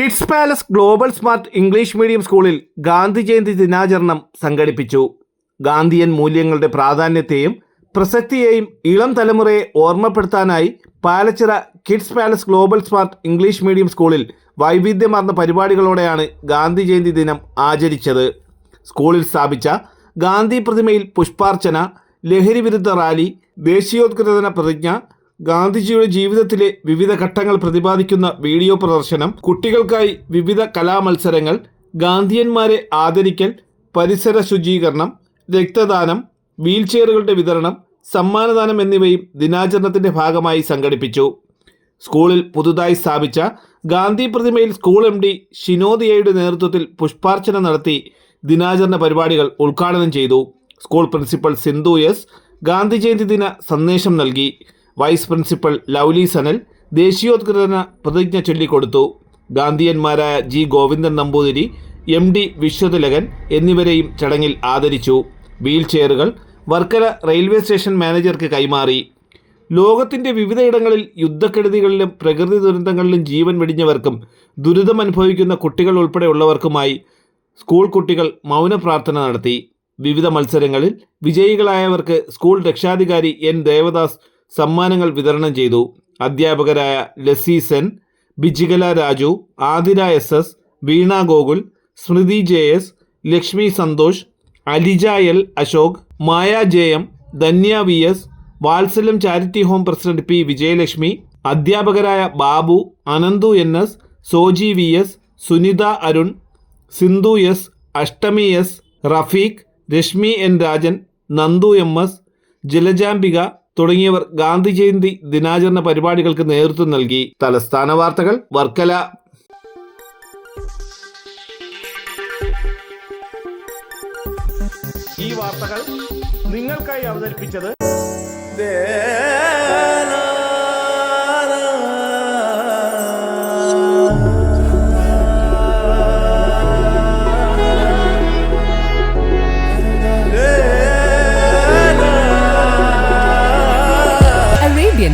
Kids palace global smart English medium സ്കൂളിൽ ഗാന്ധി ജയന്തി ദിനാചരണം സംഘടിപ്പിച്ചു. ഗാന്ധിയൻ മൂല്യങ്ങളുടെ പ്രാധാന്യത്തെയും പ്രസക്തിയെയും ഇളം തലമുറയെ ഓർമ്മപ്പെടുത്താനായി Palachira kids palace global smart English medium സ്കൂളിൽ വൈവിധ്യമാർന്ന പരിപാടികളോടെയാണ് ഗാന്ധി ജയന്തി ദിനം ആചരിച്ചത്. സ്കൂളിൽ സ്ഥാപിച്ച ഗാന്ധി പ്രതിമയിൽ പുഷ്പാർച്ചന ലഹരി വിരുദ്ധ റാലി ദേശീയോദ്ഗ്രഥന പ്രതിജ്ഞ ഗാന്ധിജിയുടെ ജീവിതത്തിലെ വിവിധ ഘട്ടങ്ങൾ പ്രതിപാദിക്കുന്ന വീഡിയോ പ്രദർശനം കുട്ടികൾക്കായി വിവിധ കലാമത്സരങ്ങൾ ഗാന്ധിയന്മാരെ ആദരിക്കൽ പരിസര ശുചീകരണം രക്തദാനം വീൽചെയറുകളുടെ വിതരണം സമ്മാനദാനം എന്നിവയും ദിനാചരണത്തിന്റെ ഭാഗമായി സംഘടിപ്പിച്ചു. സ്കൂളിൽ പുതുതായി സ്ഥാപിച്ച ഗാന്ധി പ്രതിമയിൽ സ്കൂൾ എം ഡി ഷിനോദിയയുടെ നേതൃത്വത്തിൽ പുഷ്പാർച്ചന നടത്തി ദിനാചരണ പരിപാടികൾ ഉദ്ഘാടനം ചെയ്തു. School principal Sindhu S Gandhi Jayanti ദിന സന്ദേശം നൽകി. വൈസ് പ്രിൻസിപ്പൽ ലൗലി സനൽ ദേശീയോദ്ഗ്രഥന പ്രതിജ്ഞ ചൊല്ലിക്കൊടുത്തു. ഗാന്ധിയന്മാരായ G Govindan Namboothiri M D Vishwathilakan എന്നിവരെയും ചടങ്ങിൽ ആദരിച്ചു. വീൽ ചെയറുകൾ വർക്കല റെയിൽവേ സ്റ്റേഷൻ മാനേജർക്ക് കൈമാറി. ലോകത്തിന്റെ വിവിധയിടങ്ങളിൽ യുദ്ധക്കെടുതികളിലും പ്രകൃതി ദുരന്തങ്ങളിലും ജീവൻ വെടിഞ്ഞവർക്കും ദുരിതം അനുഭവിക്കുന്ന കുട്ടികൾ ഉൾപ്പെടെയുള്ളവർക്കുമായി സ്കൂൾ കുട്ടികൾ മൗന പ്രാർത്ഥന നടത്തി. വിവിധ മത്സരങ്ങളിൽ വിജയികളായവർക്ക് സ്കൂൾ രക്ഷാധികാരി എൻ ദേവദാസ് സമ്മാനങ്ങൾ വിതരണം ചെയ്തു. അധ്യാപകരായ Lasi Sen Bijikala Raju Athira S S Veena Gokul Smrithi J S Lakshmi Santhosh Alija L Ashok Maya J M Dhanya V S Vatsalyam charity home president P Vijayalakshmi അധ്യാപകരായ Babu Ananthu N S Soji V S Sunitha Arun Sindhu S Ashtami S Rafeeq Reshmi N Rajan Nandu M S Jalajambika തുടങ്ങിയവർ ഗാന്ധി ജയന്തി ദിനാചരണ പരിപാടികൾക്ക് നേതൃത്വം നൽകി. തലസ്ഥാന വാർത്തകൾ വർക്കല. ഈ വാർത്തകൾ നിങ്ങൾക്കായി അവതരിപ്പിച്ചത് Arabian